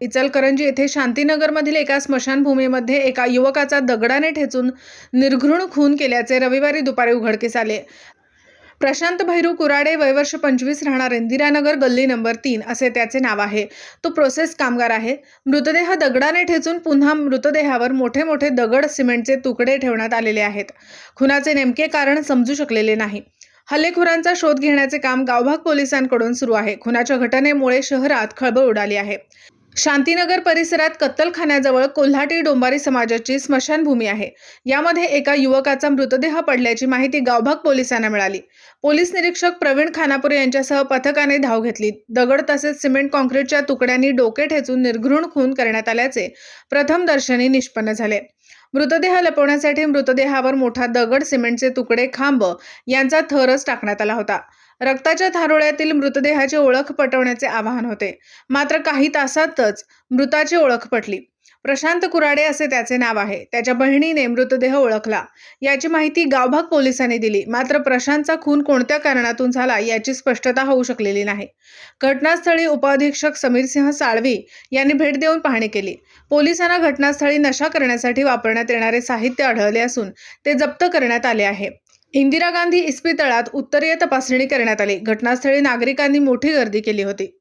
इचलकरंजी येथे शांतीनगरमधील एका स्मशानभूमीमध्ये एका युवकाचा दगडाने ठेचून निर्घृण खून केल्याचे रविवारी दुपारी उघडकीस आले. प्रशांत भैरू कुराडे वयवर्ष पंचवीस राहणार इंदिरानगर गल्ली नंबर तीन असे त्याचे नाव आहे. तो प्रोसेस कामगार आहे. मृतदेह दगडाने ठेचून पुन्हा मृतदेहावर मोठे मोठे दगड सिमेंटचे तुकडे ठेवण्यात आलेले आहेत. खुनाचे नेमके कारण समजू शकलेले नाही. हल्लेखोरांचा शोध घेण्याचे काम गावभाग पोलिसांकडून सुरू आहे. खुनाच्या घटनेमुळे शहरात खळबळ उडाली आहे. शांतीनगर परिसरात कत्तलखान्याजवळ कोल्हाटी डोंबारी समाजाची स्मशानभूमी आहे. यामध्ये एका युवकाचा मृतदेह पडल्याची माहिती गावभाग पोलिसांना मिळाली. पोलीस निरीक्षक प्रवीण खानापूर यांच्यासह पथकाने धाव घेतली. दगड तसेच सिमेंट कॉन्क्रीटच्या तुकड्यांनी डोके ठेचून निर्घृण खून करण्यात आल्याचे प्रथमदर्शनी निष्पन्न झाले. मृतदेह लपवण्यासाठी मृतदेहावर मोठा दगड सिमेंटचे तुकडे खांब यांचा थरच टाकण्यात आला होता. रक्ताच्या थारोळ्यातील मृतदेहाची ओळख पटवण्याचे आवाहन होते. मात्र काही तासातच मृताची ओळख पटली. प्रशांत कुराडे असे त्याचे नाव आहे. त्याच्या बहिणीने मृतदेह ओळखला. याची माहिती गावभाग पोलिसांनी दिली. मात्र प्रशांतचा खून कोणत्या कारणातून झाला याची स्पष्टता होऊ शकलेली नाही. घटनास्थळी उपअधीक्षक समीरसिंह साळवी यांनी भेट देऊन पाहणी केली. पोलिसांना घटनास्थळी नशा करण्यासाठी वापरण्यात येणारे साहित्य आढळले असून ते जप्त करण्यात आले आहे. इंदिरा गांधी इस्पितळात उत्तरीय तपासणी करण्यात आली. घटनास्थळी नागरिकांनी मोठी गर्दी केली होती.